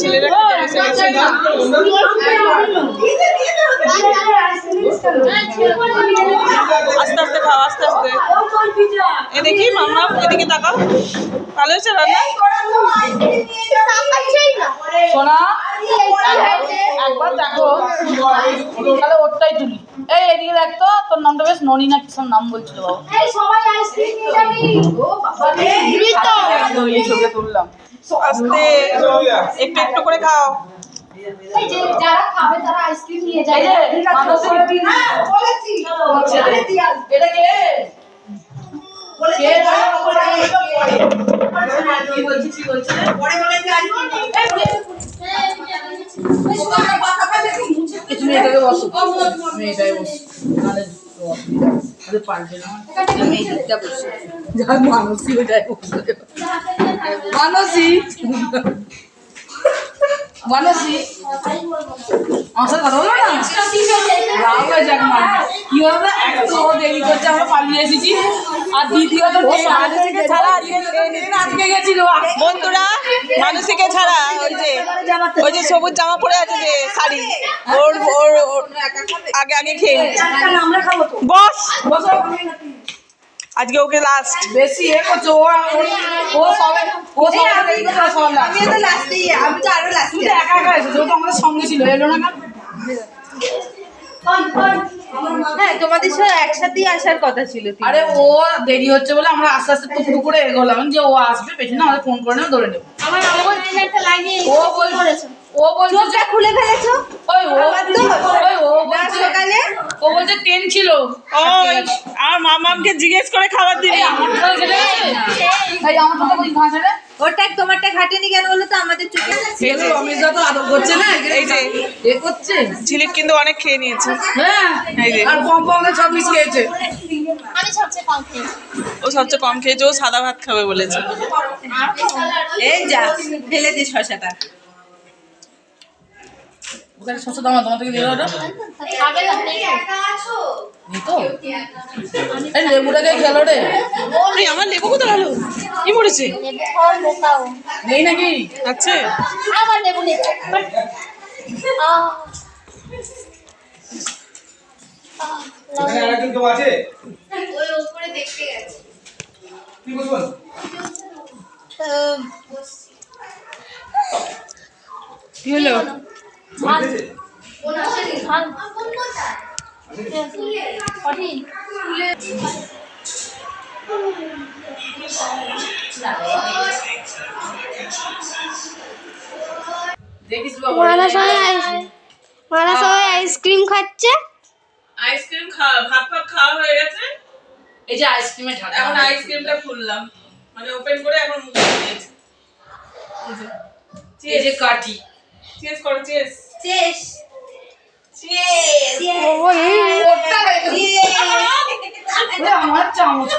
ছেলেরা না। আস্তে আস্তে খাও আস্তে আস্তে। এ দেখি মাম্মা এদিকে তাকাও। ভালো হয়েছে রান্না? সোনা একবার দেখো। তাহলে ওরটাই তুলি। এই এদিকে দেখ তো তোর নামটা বেশ ননি না কিসব নাম বলছিল বাবা। এই ছবিটা তুললাম আস্তে একটু একটু করে খাও যারা খাবে তারা আইসক্রিম নিয়ে যায় নেই এটাকে বসো আমি এটাই বসো অসুবিধা হবে। নাহলে পাল্টে না। আমি বসো যা মানসী হয়ে যায় বসো মানসী! মানসী! আমার সাথে কথা বলো না? রাগ হয়ে যাক মা কি হলো এক তো দেরি করছে? আমরা পালিয়ে এসেছি। আর ছাড়া আজকে দিন আজকে গেছিল। বন্ধুরা মানুষকে ছাড়া ওই যে ওই যে সবুজ জামা পরে আছে যে শাড়ি। ওর ওর ওর আগে আগে খেয়ে। বস। আজকে ওকে লাস্ট বেশি এ করছ ও ও- সবে ও সবে আমি তো লাস্টে আমি তো আরও লাস্টে তুমি একা একা এসেছ তো আমাদের সঙ্গে ছিল এলো না হ্যাঁ তোমাদের সাথে একসাথেই আসার কথা ছিল আরে ও দেরি হচ্ছে বলে আমরা আস্তে আস্তে টুকরো করে এগোলাম যে ও আসবে পেছনে আমাদের ফোন করে নেবে ধরে নেব। ও বলছে ও বলছে খুলে ফেলেছো? ওই ও আবার তো? ওই ও না বলছে সকালে বলছে ট্রেন ছিল। ও আমার মামাকে জিজ্ঞেস করে খাবার দিবি ওটা তোমারটা ঘাটেনি কেন বলো তো? আমাদের চোখে এই যে রমেশদা তো আদর করছে না এই যে এ করছে। ঝিলিক কিন্তু অনেক খেয়ে নিয়েছে। হ্যাঁ এই যে। আর পম পম সব মিস খেয়েছে। আমি সবচেয়ে কম খেয়েছি। ও সবচেয়ে কম খেয়েছে ও সাদা ভাত খাবে বলেছে। এই যা ফেলে দে শশাটা ওখানে শস্য দাম তোমার থেকে দাও ওটা। খাবে না। নি তো। এই লেবুটাকে খেলো রে। আমার লেবু কোথায় গেল কি বোকাও নেই নাকি? আছে। আমার লেবু নেই। আছে। ওই উপরে দেখতে গেছে। কি বলবেন কি হলো? সবাই আইসক্রিম খাচ্ছে। আইসক্রিম খাওয়া ভাত ফাত খাওয়া হয়ে গেছে? এই যে আইসক্রিমের ঢাকা এখন আইসক্রিমটা খুললাম। মানে ওপেন করে এখন মুখে দিয়েছি। এই যে কাঠি। চেস করো চেস চেস আমার চামচ